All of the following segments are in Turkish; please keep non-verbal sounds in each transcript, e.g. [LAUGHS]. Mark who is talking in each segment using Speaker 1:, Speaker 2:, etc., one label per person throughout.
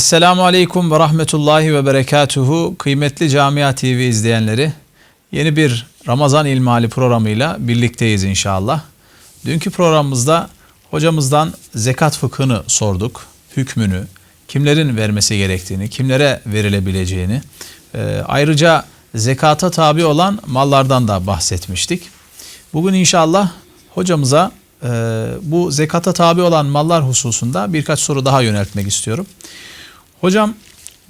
Speaker 1: Esselamu Aleyküm ve Rahmetullahi ve Berekatuhu kıymetli Camia TV izleyenleri yeni bir Ramazan İlmali programıyla birlikteyiz inşallah. Dünkü programımızda hocamızdan zekat fıkhını sorduk, hükmünü, kimlerin vermesi gerektiğini, kimlere verilebileceğini, e, ayrıca zekata tabi olan mallardan da bahsetmiştik. Bugün inşallah hocamıza e, bu zekata tabi olan mallar hususunda birkaç soru daha yöneltmek istiyorum. Hocam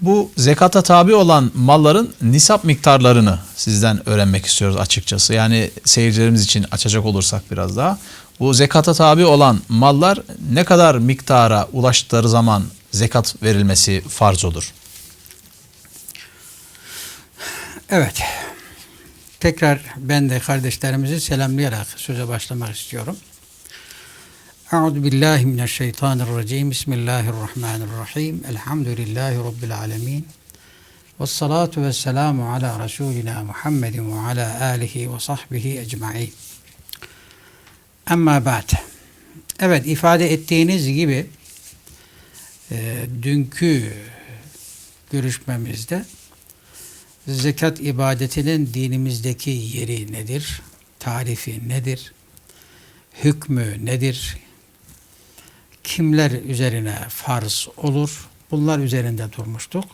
Speaker 1: bu zekata tabi olan malların nisap miktarlarını sizden öğrenmek istiyoruz açıkçası. Yani seyircilerimiz için açacak olursak biraz daha. Bu zekata tabi olan mallar ne kadar miktara ulaştıkları zaman zekat verilmesi farz olur?
Speaker 2: Evet. Tekrar ben de kardeşlerimizi selamlayarak söze başlamak istiyorum. Euzu billahi mineşşeytanirracim. Bismillahirrahmanirrahim. Elhamdülillahi rabbil alamin. Ves salatu vesselamu ala Resulina Muhammedin ve ala alihi ve sahbihi ecmaîn. Amma ba'd. Evet ifade ettiğiniz gibi e, dünkü görüşmemizde zekat ibadetinin dinimizdeki yeri nedir? Tarifi nedir? Hükmü nedir? Kimler üzerine farz olur? Bunlar üzerinde durmuştuk.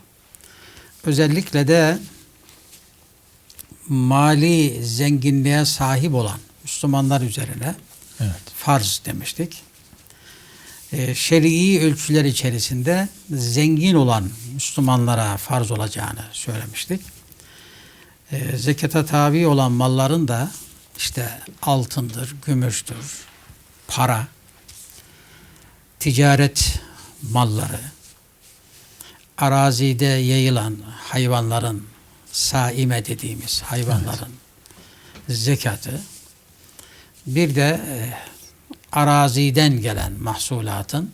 Speaker 2: Özellikle de mali zenginliğe sahip olan Müslümanlar üzerine
Speaker 1: Evet.
Speaker 2: farz demiştik. Ee, şer'i ölçüler içerisinde zengin olan Müslümanlara farz olacağını söylemiştik. Ee, zekata tabi olan malların da işte altındır, gümüştür, para, ticaret malları, arazide yayılan hayvanların saime dediğimiz hayvanların zekatı, bir de e, araziden gelen mahsulatın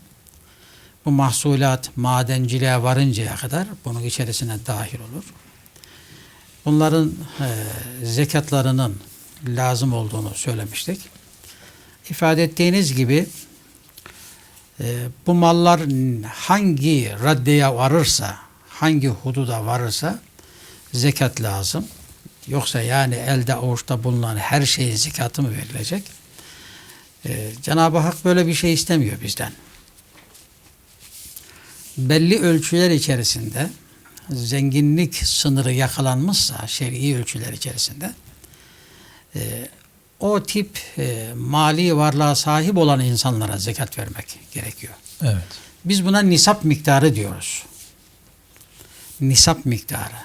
Speaker 2: bu mahsulat madenciliğe varıncaya kadar bunun içerisine dahil olur. Bunların e, zekatlarının lazım olduğunu söylemiştik. İfade ettiğiniz gibi bu mallar hangi raddeye varırsa, hangi hududa varırsa zekat lazım. Yoksa yani elde avuçta bulunan her şeyin zekatı mı verilecek? Ee, Cenab-ı Hak böyle bir şey istemiyor bizden. Belli ölçüler içerisinde zenginlik sınırı yakalanmışsa şer'i ölçüler içerisinde e, o tip e, mali varlığa sahip olan insanlara zekat vermek gerekiyor.
Speaker 1: Evet.
Speaker 2: Biz buna nisap miktarı diyoruz. Nisap miktarı.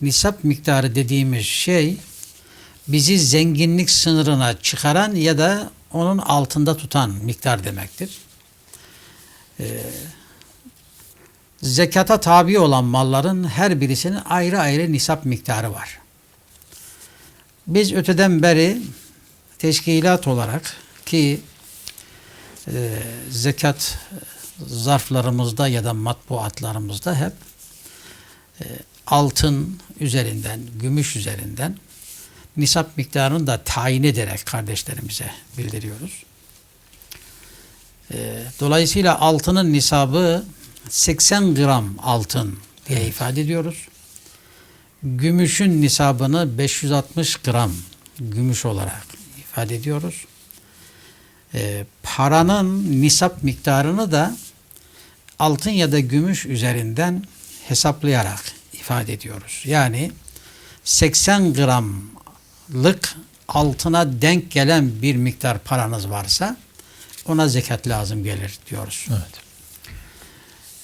Speaker 2: Nisap miktarı dediğimiz şey bizi zenginlik sınırına çıkaran ya da onun altında tutan miktar demektir. Ee, zekata tabi olan malların her birisinin ayrı ayrı nisap miktarı var. Biz öteden beri teşkilat olarak ki e, zekat zarflarımızda ya da matbuatlarımızda hep e, altın üzerinden, gümüş üzerinden nisap miktarını da tayin ederek kardeşlerimize bildiriyoruz. E, dolayısıyla altının nisabı 80 gram altın diye ifade ediyoruz. Gümüşün nisabını 560 gram gümüş olarak ifade ediyoruz. E, paranın nisap miktarını da altın ya da gümüş üzerinden hesaplayarak ifade ediyoruz. Yani 80 gramlık altına denk gelen bir miktar paranız varsa ona zekat lazım gelir diyoruz.
Speaker 1: Evet.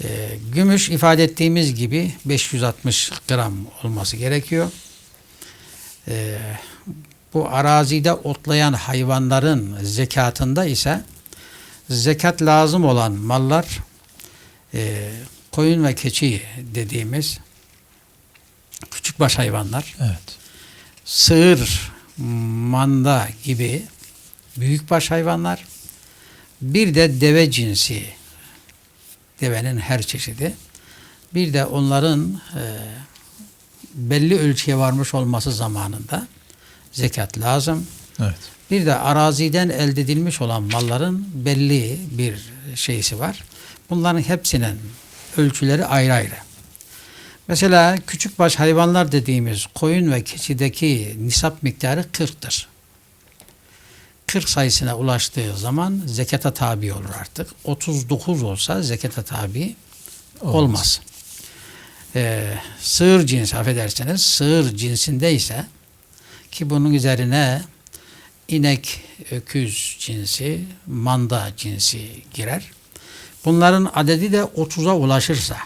Speaker 2: E, gümüş ifade ettiğimiz gibi 560 gram olması gerekiyor. E, bu arazide otlayan hayvanların zekatında ise zekat lazım olan mallar e, koyun ve keçi dediğimiz küçükbaş hayvanlar,
Speaker 1: Evet.
Speaker 2: sığır, manda gibi büyükbaş hayvanlar, bir de deve cinsi, devenin her çeşidi, bir de onların e, belli ölçüye varmış olması zamanında zekat lazım.
Speaker 1: Evet.
Speaker 2: Bir de araziden elde edilmiş olan malların belli bir şeysi var. Bunların hepsinin ölçüleri ayrı ayrı. Mesela küçükbaş hayvanlar dediğimiz koyun ve keçideki nisap miktarı 40'tır. 40 sayısına ulaştığı zaman zekata tabi olur artık. 39 olsa zekata tabi olmaz. Ee, sığır cinsi affedersiniz sığır cinsinde ise ki bunun üzerine inek, öküz cinsi, manda cinsi girer. Bunların adedi de 30'a ulaşırsa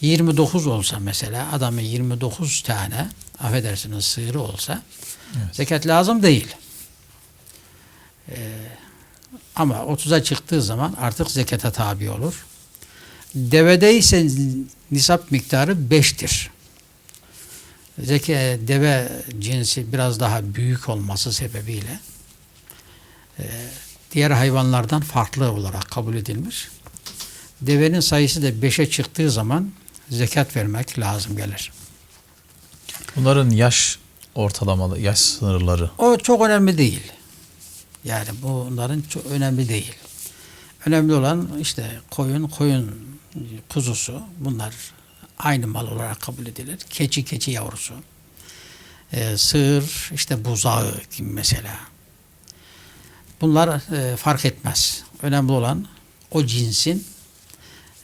Speaker 2: 29 olsa mesela adamın 29 tane affedersiniz sığırı olsa
Speaker 1: Evet.
Speaker 2: zekat lazım değil. Ama 30'a çıktığı zaman artık zekata tabi olur. Devede ise nisap miktarı 5'tir. Zeki, deve cinsi biraz daha büyük olması sebebiyle e, diğer hayvanlardan farklı olarak kabul edilmiş. Devenin sayısı da 5'e çıktığı zaman zekat vermek lazım gelir.
Speaker 1: Bunların yaş ortalamalı, yaş sınırları.
Speaker 2: O çok önemli değil. Yani bunların çok önemli değil. Önemli olan işte koyun, koyun kuzusu bunlar aynı mal olarak kabul edilir. Keçi, keçi yavrusu. Ee, sığır, işte buzağı gibi mesela. Bunlar e, fark etmez. Önemli olan o cinsin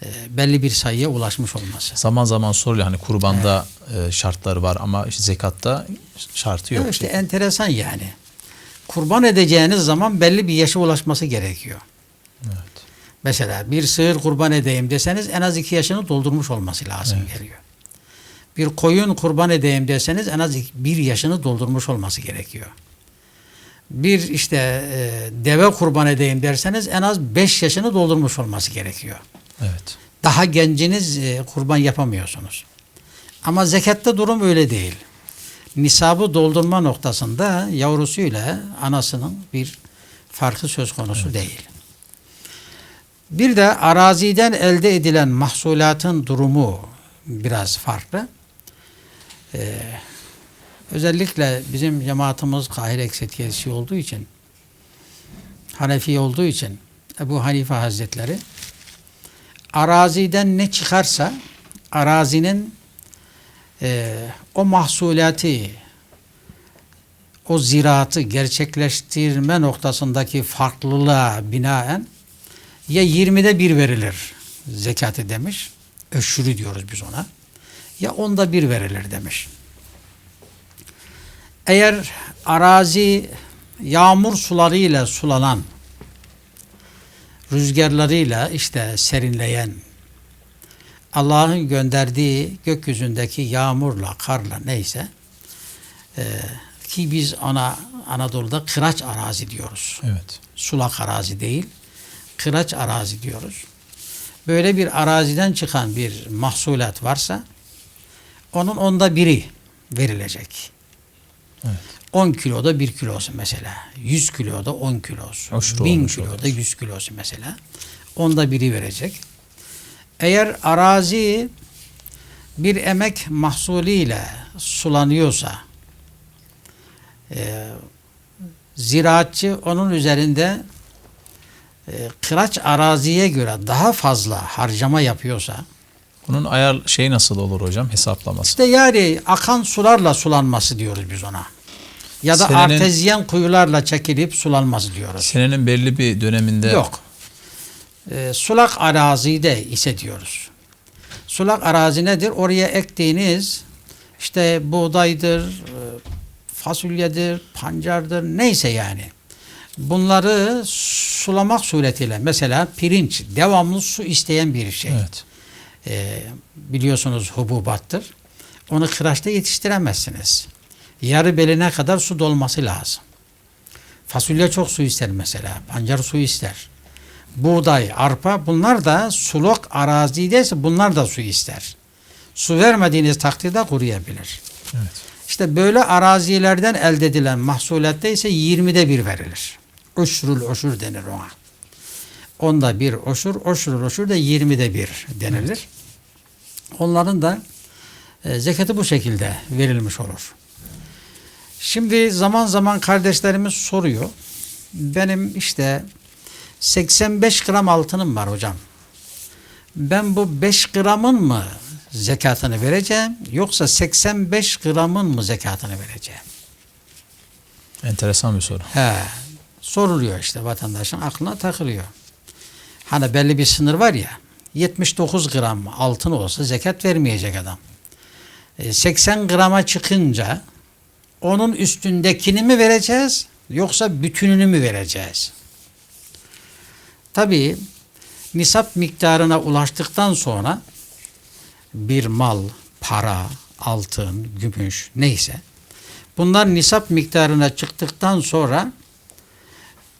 Speaker 2: e, belli bir sayıya ulaşmış olması.
Speaker 1: Zaman zaman soruluyor hani kurbanda e, şartları var ama işte zekatta şartı yok.
Speaker 2: Evet, işte enteresan yani. Kurban edeceğiniz zaman belli bir yaşa ulaşması gerekiyor.
Speaker 1: Evet.
Speaker 2: Mesela bir sığır kurban edeyim deseniz en az iki yaşını doldurmuş olması lazım
Speaker 1: Evet.
Speaker 2: geliyor. Bir koyun kurban edeyim deseniz en az bir yaşını doldurmuş olması gerekiyor. Bir işte e, deve kurban edeyim derseniz en az beş yaşını doldurmuş olması gerekiyor.
Speaker 1: Evet.
Speaker 2: Daha genciniz e, kurban yapamıyorsunuz. Ama zekatta durum öyle değil. Nisabı doldurma noktasında yavrusuyla anasının bir farkı söz konusu değil. Bir de araziden elde edilen mahsulatın durumu biraz farklı. Ee, özellikle bizim cemaatimiz Kahire eksetiyesi olduğu için Hanefi olduğu için Ebu Hanife Hazretleri araziden ne çıkarsa arazinin e, o mahsulatı o ziraatı gerçekleştirme noktasındaki farklılığa binaen ya 20'de bir verilir zekatı demiş. Öşürü diyoruz biz ona. Ya onda bir verilir demiş. Eğer arazi yağmur sularıyla sulanan rüzgarlarıyla işte serinleyen Allah'ın gönderdiği gökyüzündeki yağmurla, karla neyse e, ki biz ona Anadolu'da kıraç arazi diyoruz.
Speaker 1: Evet.
Speaker 2: Sulak arazi değil, kıraç arazi diyoruz. Böyle bir araziden çıkan bir mahsulat varsa onun onda biri verilecek.
Speaker 1: Evet.
Speaker 2: 10 kiloda 1 kilosu mesela. 100 kiloda 10 kilosu.
Speaker 1: Aşırı
Speaker 2: 1000
Speaker 1: olmuş
Speaker 2: kiloda
Speaker 1: olur.
Speaker 2: 100 kilosu mesela. Onda biri verecek. Eğer arazi bir emek mahsulüyle sulanıyorsa e, ziraatçı onun üzerinde e, kıraç araziye göre daha fazla harcama yapıyorsa
Speaker 1: Bunun ayar şey nasıl olur hocam hesaplaması?
Speaker 2: işte yani akan sularla sulanması diyoruz biz ona. Ya da
Speaker 1: Senenin-
Speaker 2: artezyen kuyularla çekilip sulanması diyoruz.
Speaker 1: Senenin belli bir döneminde
Speaker 2: Yok. Ee, sulak arazide ise diyoruz. Sulak arazi nedir? Oraya ektiğiniz işte buğdaydır, e, fasulyedir, pancardır neyse yani. Bunları sulamak suretiyle mesela pirinç devamlı su isteyen bir şey.
Speaker 1: Evet.
Speaker 2: Ee, biliyorsunuz hububattır. Onu kıraçta yetiştiremezsiniz. Yarı beline kadar su dolması lazım. Fasulye çok su ister mesela. Pancar su ister. Buğday, arpa bunlar da sulak arazideyse bunlar da su ister. Su vermediğiniz takdirde kuruyabilir.
Speaker 1: Evet.
Speaker 2: İşte böyle arazilerden elde edilen mahsulatta ise 20'de bir verilir. Uşrul oşur denir ona. Onda bir oşur, oşrul oşur da 20'de bir denilir. Onların da e, zekatı bu şekilde verilmiş olur. Şimdi zaman zaman kardeşlerimiz soruyor. Benim işte 85 gram altınım var hocam. ben bu 5 gramın mı zekatını vereceğim yoksa 85 gramın mı zekatını vereceğim?
Speaker 1: Enteresan bir soru.
Speaker 2: He, soruluyor işte vatandaşın aklına takılıyor. Hani belli bir sınır var ya 79 gram altın olsa zekat vermeyecek adam. E, 80 grama çıkınca onun üstündekini mi vereceğiz yoksa bütününü mü vereceğiz? Tabii nisap miktarına ulaştıktan sonra bir mal, para, altın, gümüş neyse bunlar nisap miktarına çıktıktan sonra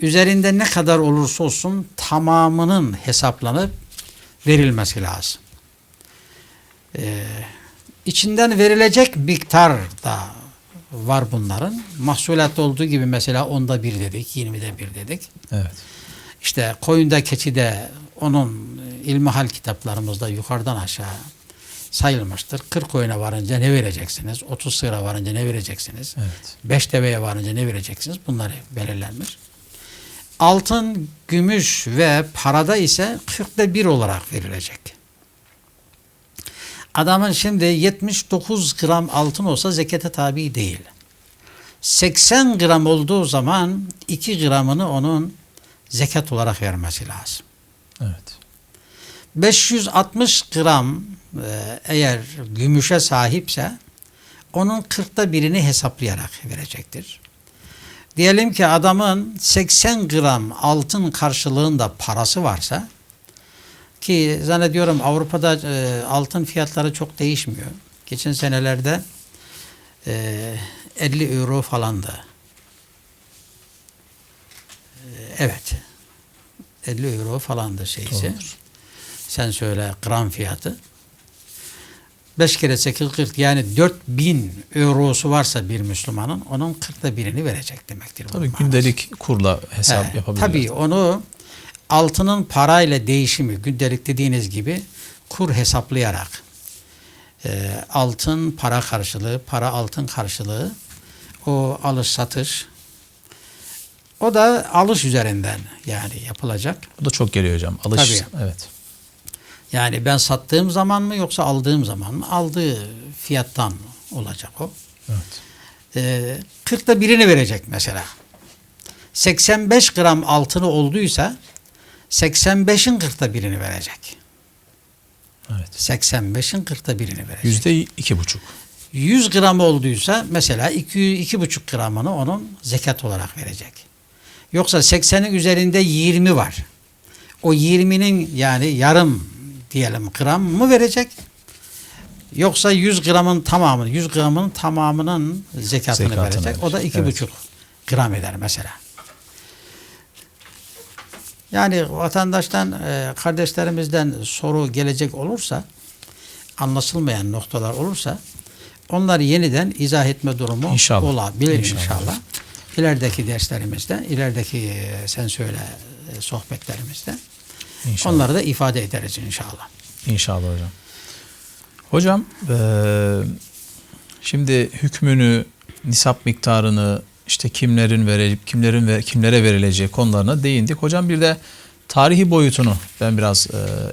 Speaker 2: üzerinde ne kadar olursa olsun tamamının hesaplanıp verilmesi lazım. Ee, içinden verilecek miktar da var bunların. Mahsulat olduğu gibi mesela onda bir dedik, yirmide bir dedik.
Speaker 1: Evet.
Speaker 2: İşte koyunda keçide onun ilmihal kitaplarımızda yukarıdan aşağı sayılmıştır. 40 koyuna varınca ne vereceksiniz? 30 sığıra varınca ne vereceksiniz?
Speaker 1: Evet.
Speaker 2: 5 deveye varınca ne vereceksiniz? Bunları belirlenmiş. Altın, gümüş ve parada ise 40'da bir olarak verilecek. Adamın şimdi 79 gram altın olsa zekete tabi değil. 80 gram olduğu zaman 2 gramını onun zekat olarak vermesi lazım.
Speaker 1: Evet.
Speaker 2: 560 gram e, eğer gümüşe sahipse onun 40'ta birini hesaplayarak verecektir. Diyelim ki adamın 80 gram altın karşılığında parası varsa ki zannediyorum Avrupa'da e, altın fiyatları çok değişmiyor. Geçen senelerde e, 50 euro falandı. E, evet. 50 euro falandı.
Speaker 1: Doğrudur.
Speaker 2: Sen söyle gram fiyatı. 5 kere 8 40 yani 4000 eurosu varsa bir Müslümanın onun 40'ta birini verecek demektir.
Speaker 1: Tabii
Speaker 2: manası.
Speaker 1: gündelik kurla hesap
Speaker 2: He,
Speaker 1: yapabiliriz.
Speaker 2: Tabii onu altının parayla değişimi gündelik dediğiniz gibi kur hesaplayarak e, altın para karşılığı, para altın karşılığı o alış satış o da alış üzerinden yani yapılacak.
Speaker 1: Bu da çok geliyor hocam. Alış.
Speaker 2: Tabii.
Speaker 1: Evet.
Speaker 2: Yani ben sattığım zaman mı yoksa aldığım zaman mı? Aldığı fiyattan olacak o.
Speaker 1: Evet.
Speaker 2: Ee, 40'ta birini verecek mesela. 85 gram altını olduysa 85'in 40'ta birini verecek.
Speaker 1: Evet.
Speaker 2: 85'in 40'ta birini verecek.
Speaker 1: Yüzde iki buçuk.
Speaker 2: 100 gram olduysa mesela 2 buçuk gramını onun zekat olarak verecek. Yoksa 80'in üzerinde 20 var. O 20'nin yani yarım diyelim gram mı verecek? Yoksa 100 gramın tamamını, 100 gramın tamamının zekatını,
Speaker 1: Zekatını
Speaker 2: verecek. O da
Speaker 1: verecek,
Speaker 2: iki buçuk gram eder mesela. Yani vatandaştan, e, kardeşlerimizden soru gelecek olursa, anlaşılmayan noktalar olursa, onları yeniden izah etme durumu
Speaker 1: İnşallah.
Speaker 2: olabilir
Speaker 1: İnşallah.
Speaker 2: inşallah. İlerideki derslerimizde, ilerideki e, sen söyle e, sohbetlerimizde
Speaker 1: İnşallah.
Speaker 2: onları da ifade ederiz inşallah.
Speaker 1: İnşallah hocam. Hocam eee, şimdi hükmünü, nisap miktarını, işte kimlerin verilip kimlerin ve kimlere verileceği konularına değindik. Hocam bir de tarihi boyutunu ben biraz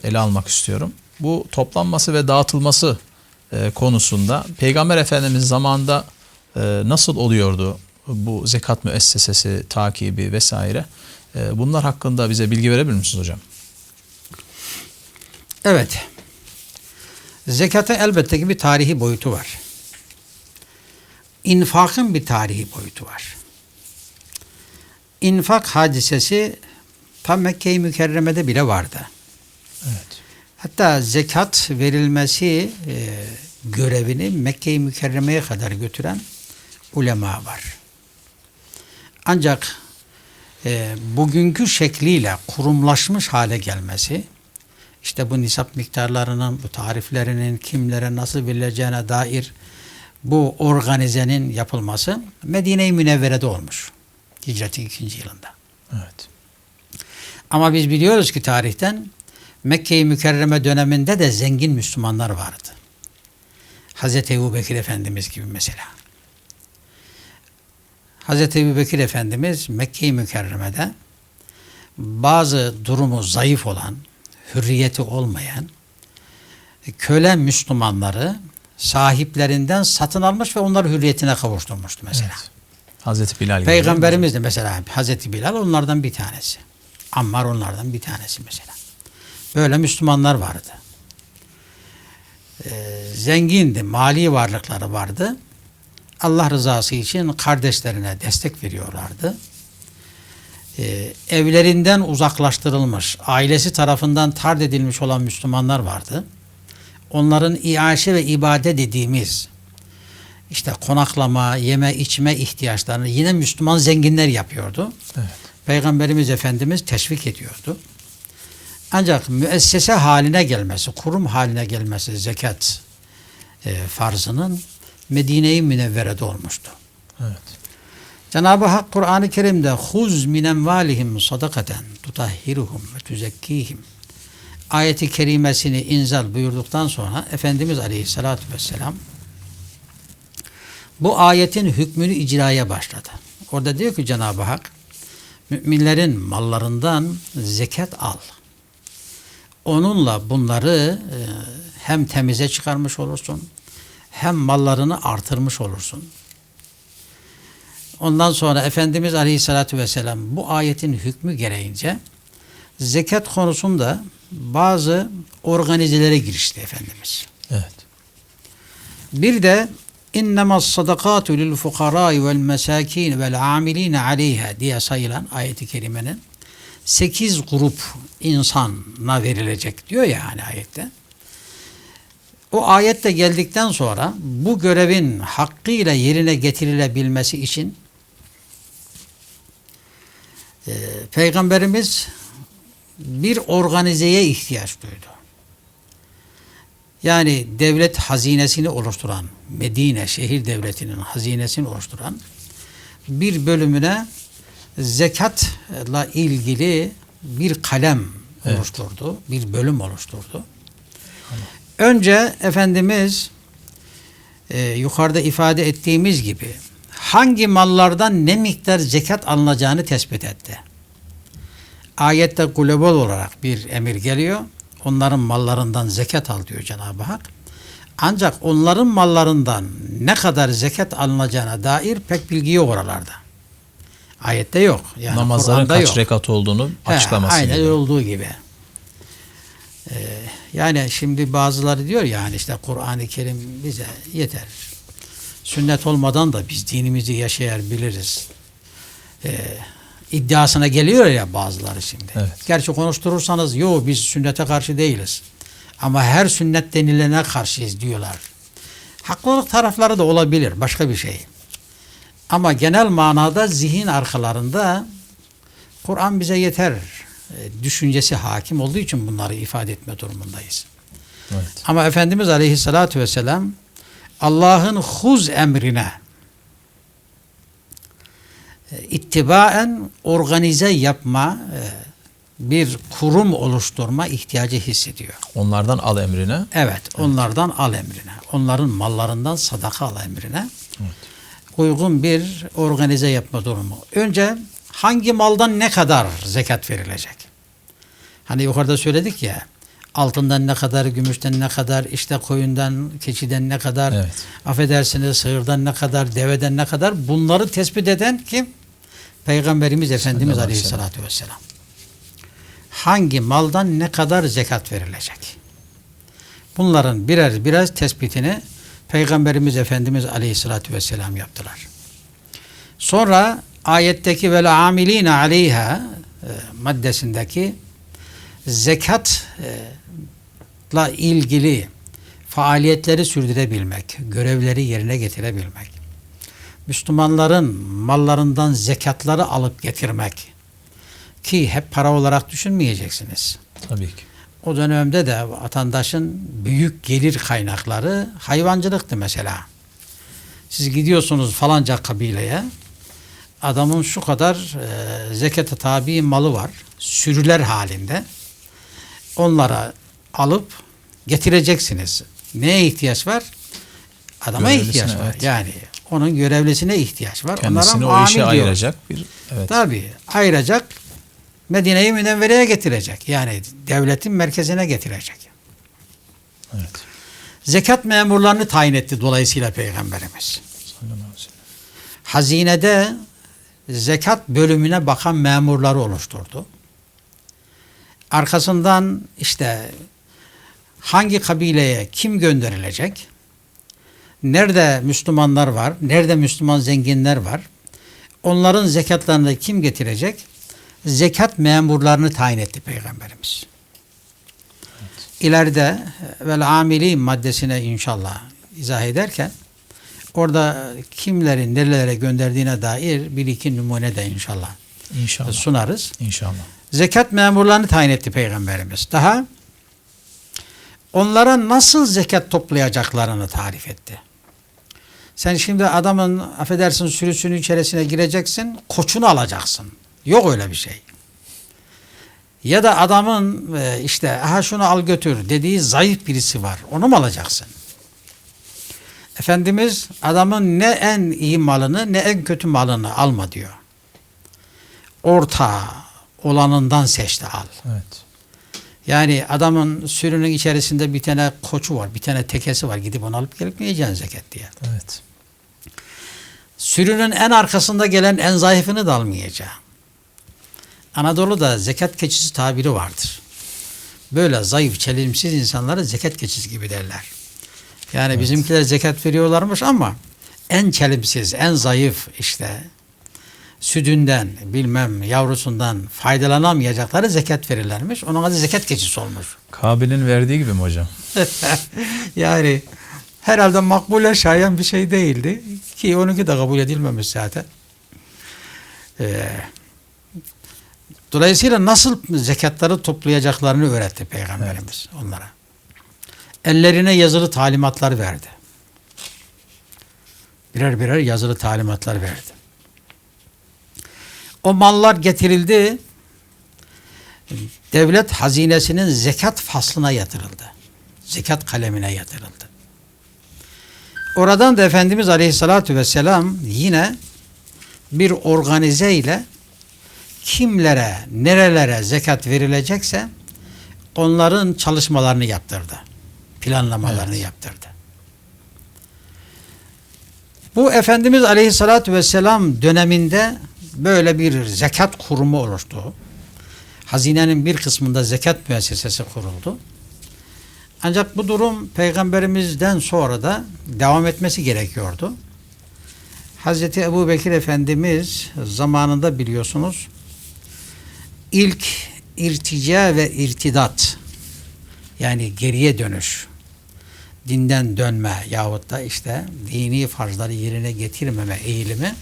Speaker 1: ele almak istiyorum. Bu toplanması ve dağıtılması konusunda Peygamber Efendimiz zamanında nasıl oluyordu bu zekat müessesesi takibi vesaire? Eee, bunlar hakkında bize bilgi verebilir misiniz hocam?
Speaker 2: Evet. Zekatın elbette ki bir tarihi boyutu var. İnfakın bir tarihi boyutu var. İnfak hadisesi tam Mekke-i Mükerreme'de bile vardı.
Speaker 1: Evet.
Speaker 2: Hatta zekat verilmesi e, görevini Mekke-i Mükerreme'ye kadar götüren ulema var. Ancak e, bugünkü şekliyle kurumlaşmış hale gelmesi, işte bu nisap miktarlarının, bu tariflerinin kimlere nasıl verileceğine dair bu organizenin yapılması Medine-i Münevvere'de olmuş. Hicretin ikinci yılında.
Speaker 1: Evet.
Speaker 2: Ama biz biliyoruz ki tarihten Mekke-i Mükerreme döneminde de zengin Müslümanlar vardı. Hazreti Ebu Bekir Efendimiz gibi mesela. Hazreti Ebu Bekir Efendimiz Mekke-i Mükerreme'de bazı durumu zayıf olan, hürriyeti olmayan köle Müslümanları sahiplerinden satın almış ve onları hürriyetine kavuşturmuştu mesela.
Speaker 1: Evet. Hazreti Bilal.
Speaker 2: Peygamberimiz de mesela Hazreti Bilal onlardan bir tanesi. Ammar onlardan bir tanesi mesela. Böyle Müslümanlar vardı. Ee, zengindi, mali varlıkları vardı. Allah rızası için kardeşlerine destek veriyorlardı. Ee, evlerinden uzaklaştırılmış, ailesi tarafından tard edilmiş olan Müslümanlar vardı. Onların iaşe ve ibade dediğimiz işte konaklama, yeme, içme ihtiyaçlarını yine Müslüman zenginler yapıyordu.
Speaker 1: Evet.
Speaker 2: Peygamberimiz Efendimiz teşvik ediyordu. Ancak müessese haline gelmesi, kurum haline gelmesi zekat e, farzının Medine-i Münevvere'de olmuştu.
Speaker 1: Evet.
Speaker 2: Cenab-ı Hak Kur'an-ı Kerim'de huz min envalihim sadakaten tutahhiruhum ve tuzekkihim ayeti kerimesini inzal buyurduktan sonra Efendimiz Aleyhisselatü Vesselam bu ayetin hükmünü icraya başladı. Orada diyor ki Cenab-ı Hak müminlerin mallarından zekat al. Onunla bunları e, hem temize çıkarmış olursun hem mallarını artırmış olursun. Ondan sonra Efendimiz Aleyhisselatü Vesselam bu ayetin hükmü gereğince zekat konusunda bazı organizelere girişti Efendimiz.
Speaker 1: Evet.
Speaker 2: Bir de innemas sadakatu lil fukarai vel mesakin vel amilin aleyha diye sayılan ayeti kerimenin 8 grup insana verilecek diyor ya hani ayette. O ayette geldikten sonra bu görevin hakkıyla yerine getirilebilmesi için e, Peygamberimiz bir organizeye ihtiyaç duydu. Yani devlet hazinesini oluşturan, Medine şehir devletinin hazinesini oluşturan bir bölümüne zekatla ilgili bir kalem
Speaker 1: Evet.
Speaker 2: oluşturdu, bir bölüm oluşturdu. Önce Efendimiz e, yukarıda ifade ettiğimiz gibi hangi mallardan ne miktar zekat alınacağını tespit etti. Ayette global olarak bir emir geliyor. Onların mallarından zekat al diyor Cenab-ı Hak. Ancak onların mallarından ne kadar zekat alınacağına dair pek bilgi yok oralarda. Ayette yok. Yani
Speaker 1: Namazların kaç
Speaker 2: yok.
Speaker 1: rekat olduğunu
Speaker 2: He,
Speaker 1: açıklaması
Speaker 2: Aynen
Speaker 1: gibi.
Speaker 2: olduğu gibi. Ee, yani şimdi bazıları diyor ya hani işte Kur'an-ı Kerim bize yeter. Sünnet olmadan da biz dinimizi yaşayabiliriz. Ee, iddiasına geliyor ya bazıları şimdi.
Speaker 1: Evet.
Speaker 2: Gerçi konuşturursanız yo biz sünnete karşı değiliz. Ama her sünnet denilene karşıyız diyorlar. Haklılık tarafları da olabilir. Başka bir şey. Ama genel manada zihin arkalarında Kur'an bize yeter düşüncesi hakim olduğu için bunları ifade etme durumundayız.
Speaker 1: Evet.
Speaker 2: Ama Efendimiz Aleyhisselatü Vesselam Allah'ın huz emrine e, ittibaen organize yapma e, bir kurum oluşturma ihtiyacı hissediyor.
Speaker 1: Onlardan al emrine.
Speaker 2: Evet, onlardan al emrine. Onların mallarından sadaka al emrine. Uygun bir organize yapma durumu. Önce hangi maldan ne kadar zekat verilecek? Hani yukarıda söyledik ya, altından ne kadar, gümüşten ne kadar, işte koyundan, keçiden ne kadar,
Speaker 1: Evet.
Speaker 2: affedersiniz sığırdan ne kadar, deveden ne kadar bunları tespit eden kim? Peygamberimiz Efendimiz
Speaker 1: ve
Speaker 2: Aleyhisselatü Vesselam. Hangi maldan ne kadar zekat verilecek? Bunların birer birer tespitini Peygamberimiz Efendimiz Aleyhisselatü Vesselam yaptılar. Sonra ayetteki vel amiline aleyha e, maddesindeki zekatla ilgili faaliyetleri sürdürebilmek, görevleri yerine getirebilmek, Müslümanların mallarından zekatları alıp getirmek ki hep para olarak düşünmeyeceksiniz.
Speaker 1: Tabii ki.
Speaker 2: O dönemde de vatandaşın büyük gelir kaynakları hayvancılıktı mesela. Siz gidiyorsunuz falanca kabileye, adamın şu kadar e, zekata tabi malı var, sürüler halinde. Onlara alıp getireceksiniz. Neye ihtiyaç var? Adama ihtiyaç var.
Speaker 1: evet.
Speaker 2: Yani onun görevlisine ihtiyaç var.
Speaker 1: Kendisini
Speaker 2: Onlara
Speaker 1: o işe
Speaker 2: diyor.
Speaker 1: ayıracak bir evet.
Speaker 2: Tabii ayıracak Medine-i Münevvere'ye getirecek. Yani devletin merkezine getirecek.
Speaker 1: Evet.
Speaker 2: Zekat memurlarını tayin etti dolayısıyla Peygamberimiz. Hazinede zekat bölümüne bakan memurları oluşturdu. Arkasından işte hangi kabileye kim gönderilecek? Nerede Müslümanlar var? Nerede Müslüman zenginler var? Onların zekatlarını kim getirecek? Zekat memurlarını tayin etti Peygamberimiz. İleride vel amili maddesine inşallah izah ederken orada kimlerin nerelere gönderdiğine dair bir iki numune de inşallah
Speaker 1: İnşallah.
Speaker 2: sunarız.
Speaker 1: İnşallah.
Speaker 2: Zekat memurlarını tayin etti Peygamberimiz. Daha onlara nasıl zekat toplayacaklarını tarif etti. Sen şimdi adamın affedersin sürüsünün içerisine gireceksin, koçunu alacaksın. Yok öyle bir şey. Ya da adamın e, işte aha şunu al götür dediği zayıf birisi var. Onu mu alacaksın? Efendimiz adamın ne en iyi malını ne en kötü malını alma diyor. Orta olanından seçti al.
Speaker 1: Evet.
Speaker 2: Yani adamın sürünün içerisinde bir tane koçu var, bir tane tekesi var. Gidip onu alıp gelip yiyeceksin zekat diye.
Speaker 1: Evet.
Speaker 2: Sürünün en arkasında gelen en zayıfını da almayacağım. Anadolu'da zekat keçisi tabiri vardır. Böyle zayıf, çelimsiz insanlara zekat keçisi gibi derler. Yani bizimkiler zekat veriyorlarmış ama en çelimsiz, en zayıf işte sütünden, bilmem yavrusundan faydalanamayacakları zekat verirlermiş. Onun adı zekat keçisi olmuş.
Speaker 1: Kabil'in verdiği gibi mi hocam? [LAUGHS]
Speaker 2: yani herhalde makbule şayan bir şey değildi. Ki onunki de kabul edilmemiş zaten. Ee, dolayısıyla nasıl zekatları toplayacaklarını öğretti Peygamberimiz onlara. Ellerine yazılı talimatlar verdi. Birer birer yazılı talimatlar verdi. O mallar getirildi. Devlet hazinesinin zekat faslına yatırıldı. Zekat kalemine yatırıldı. Oradan da Efendimiz Aleyhisselatü Vesselam yine bir organize ile kimlere, nerelere zekat verilecekse onların çalışmalarını yaptırdı. Planlamalarını
Speaker 1: Evet.
Speaker 2: yaptırdı. Bu Efendimiz Aleyhisselatü Vesselam döneminde böyle bir zekat kurumu oluştu. Hazinenin bir kısmında zekat müessesesi kuruldu. Ancak bu durum peygamberimizden sonra da devam etmesi gerekiyordu. Hazreti Ebu Bekir Efendimiz zamanında biliyorsunuz ilk irtica ve irtidat yani geriye dönüş dinden dönme yahut da işte dini farzları yerine getirmeme eğilimi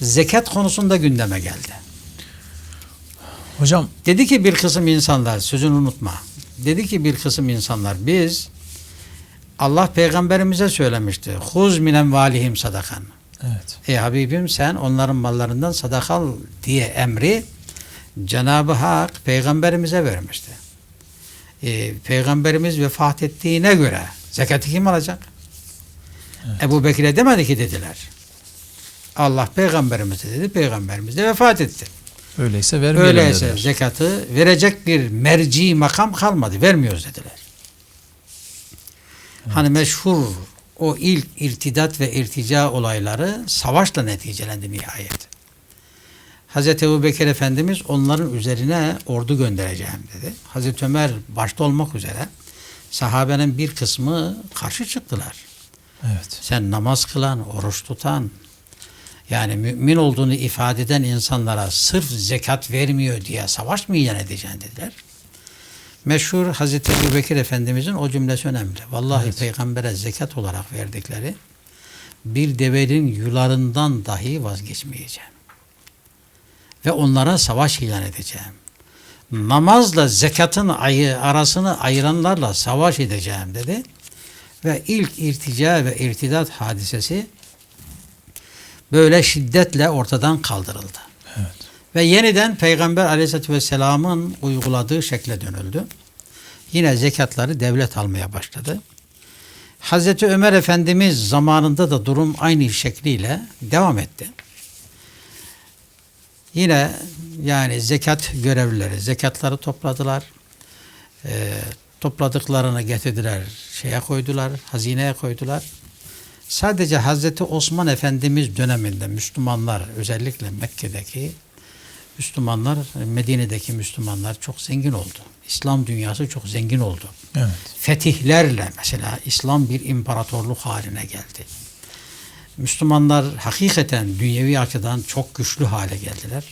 Speaker 2: zekat konusunda gündeme geldi.
Speaker 1: Hocam
Speaker 2: Dedi ki bir kısım insanlar sözünü unutma. Dedi ki bir kısım insanlar biz Allah peygamberimize söylemişti. Huz minen valihim sadakan.
Speaker 1: evet.
Speaker 2: Ey Habibim sen onların mallarından sadakal diye emri Cenab-ı Hak peygamberimize vermişti. Ee, peygamberimiz vefat ettiğine göre zekatı kim alacak? Ebu Bekir'e demedi ki dediler. Allah peygamberimize dedi, peygamberimiz de vefat etti.
Speaker 1: Öyleyse vermeyelim
Speaker 2: Öyleyse
Speaker 1: dediler.
Speaker 2: zekatı verecek bir merci makam kalmadı. Vermiyoruz dediler. Hani meşhur o ilk irtidat ve irtica olayları savaşla neticelendi nihayet. Hazreti Ebu Bekir Efendimiz onların üzerine ordu göndereceğim dedi. Hazreti Ömer başta olmak üzere sahabenin bir kısmı karşı çıktılar.
Speaker 1: Evet.
Speaker 2: Sen namaz kılan, oruç tutan, yani mümin olduğunu ifade eden insanlara sırf zekat vermiyor diye savaş mı ilan edeceksin dediler. Meşhur Hazreti Ebu Bekir Efendimizin o cümlesi önemli. Vallahi
Speaker 1: Evet.
Speaker 2: peygambere zekat olarak verdikleri bir devenin yularından dahi vazgeçmeyeceğim. Ve onlara savaş ilan edeceğim. Namazla zekatın ayı, arasını ayıranlarla savaş edeceğim dedi. Ve ilk irtica ve irtidat hadisesi böyle şiddetle ortadan kaldırıldı.
Speaker 1: Evet.
Speaker 2: Ve yeniden Peygamber aleyhissalatü vesselamın uyguladığı şekle dönüldü. Yine zekatları devlet almaya başladı. Hazreti Ömer Efendimiz zamanında da durum aynı şekliyle devam etti. Yine yani zekat görevlileri zekatları topladılar. Ee, topladıklarını getirdiler, şeye koydular, hazineye koydular. Sadece Hazreti Osman Efendimiz döneminde Müslümanlar özellikle Mekke'deki Müslümanlar, Medine'deki Müslümanlar çok zengin oldu. İslam dünyası çok zengin oldu.
Speaker 1: Evet.
Speaker 2: Fetihlerle mesela İslam bir imparatorluk haline geldi. Müslümanlar hakikaten dünyevi açıdan çok güçlü hale geldiler.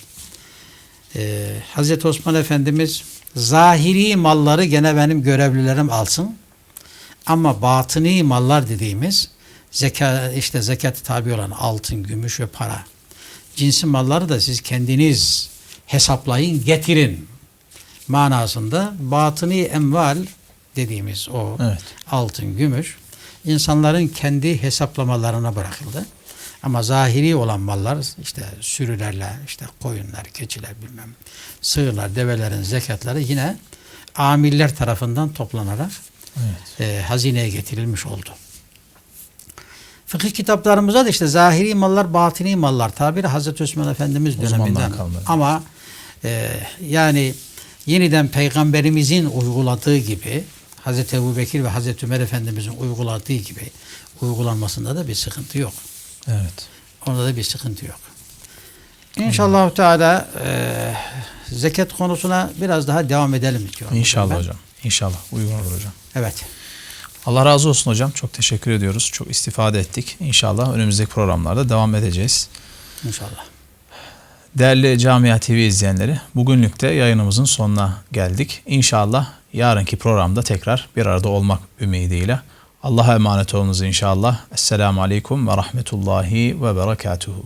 Speaker 2: Ee, Hazreti Osman Efendimiz zahiri malları gene benim görevlilerim alsın. Ama batıni mallar dediğimiz zeka, işte zekat tabi olan altın, gümüş ve para. Cinsi malları da siz kendiniz hesaplayın, getirin manasında batıni emval dediğimiz o
Speaker 1: Evet.
Speaker 2: altın, gümüş insanların kendi hesaplamalarına bırakıldı. Ama zahiri olan mallar işte sürülerle işte koyunlar, keçiler bilmem sığırlar, develerin zekatları yine amiller tarafından toplanarak
Speaker 1: Evet.
Speaker 2: e, hazineye getirilmiş oldu. Fıkıh kitaplarımızda da işte zahiri mallar, batini mallar tabiri Hazreti Osman Efendimiz döneminden. Ama e, yani yeniden peygamberimizin uyguladığı gibi Hazreti Ebu Bekir ve Hazreti Ömer Efendimizin uyguladığı gibi uygulanmasında da bir sıkıntı yok.
Speaker 1: Evet.
Speaker 2: Onda da bir sıkıntı yok. İnşallah Teala e, zekat konusuna biraz daha devam edelim diyorum.
Speaker 1: İnşallah
Speaker 2: ben.
Speaker 1: hocam. İnşallah. Uygun olur hocam.
Speaker 2: Evet.
Speaker 1: Allah razı olsun hocam. Çok teşekkür ediyoruz. Çok istifade ettik. İnşallah önümüzdeki programlarda devam edeceğiz.
Speaker 2: İnşallah.
Speaker 1: Değerli Camia TV izleyenleri, bugünlük de yayınımızın sonuna geldik. İnşallah yarınki programda tekrar bir arada olmak ümidiyle. Allah'a emanet olunuz inşallah. Esselamu Aleyküm ve Rahmetullahi ve Berekatuhu.